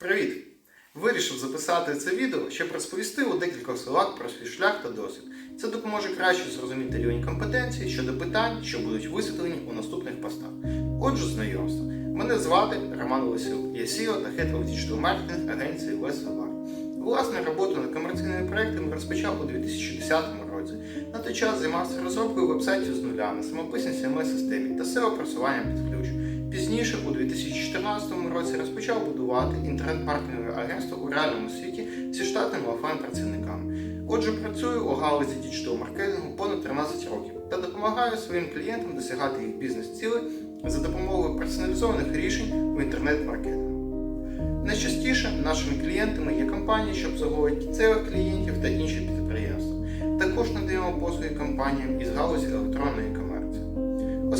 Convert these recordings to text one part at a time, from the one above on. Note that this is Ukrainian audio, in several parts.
Привіт! Вирішив записати це відео, щоб розповісти у декількох словах про свій шлях та досвід. Це допоможе краще зрозуміти рівень компетенції щодо питань, що будуть висвітлені у наступних постах. Отже, знайомство. Мене звати Роман Лисюк, я CEO та of Digital Marketing агенції Westwell. Власне, роботу над комерційними проектами розпочав у 2010 році. На той час займався розробкою вебсайтів з нуля на самописній CMS-системі та SEO-просуванням під ключ. Пізніше, у 2014 році, розпочав будувати інтернет-маркетингове агентство у реальному світі зі штатними офлайн-працівниками. Отже, працюю у галузі діджитал-маркетингу понад 13 років та допомагаю своїм клієнтам досягати їх бізнес-цілей за допомогою персоналізованих рішень у інтернет-маркетингу. Найчастіше нашими клієнтами є компанії, що обслуговують кінцевих клієнтів та інші підприємства. Також надаємо послуги компаніям із галузі електронної комерції.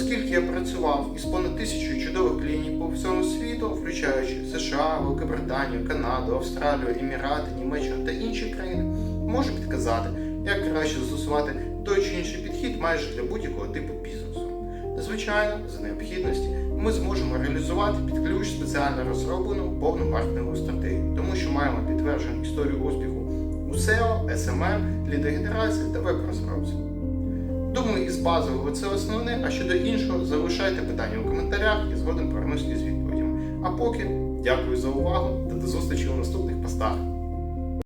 Оскільки я працював із понад тисячою чудових клієнтів по всьому світу, включаючи США, Великобританію, Канаду, Австралію, Емірати, Німеччину та інші країни, можу підказати, як краще застосувати той чи інший підхід майже для будь-якого типу бізнесу. Звичайно, за необхідності ми зможемо реалізувати під ключ спеціально розроблену повну маркетингову стратегію, тому що маємо підтверджену історію успіху у SEO, SMM, лідогенерації та веб-розробці. Думаю, із базового це основне, а щодо іншого залишайте питання у коментарях і згодом повернусь із відповідями. А поки дякую за увагу та до зустрічі у наступних постах.